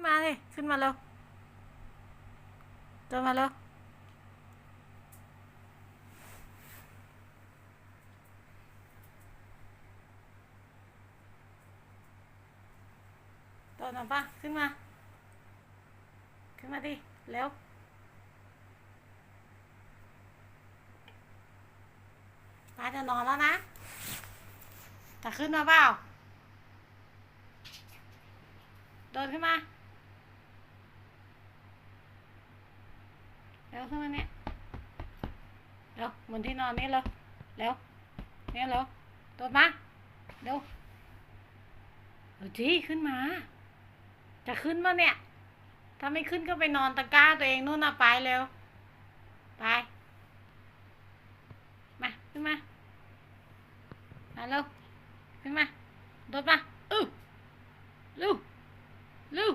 นมาเลยขึ้นมาเร็วเดินมาเร็วโดนมาปะขึ้นมา ขึ้นมาดิเร็วป้าจะนอนแล้วนะจะขึ้นมาเปล่าเดินขึ้นมา ร็วขึ้นมาเนี่ยเร็วบนที่นอนนี่เร็วเร็วเนี่ยเร็วโดดมาเร็วเออจีขึ้นมา จะขึ้นมาเนี่ย ถ้าไม่ขึ้นก็ไปนอนตะกร้าตัวเองนู่นน่ะไปเร็ว ไป มา ขึ้นมา มาเร็ว ขึ้นมา โดดมาอื้อลูลู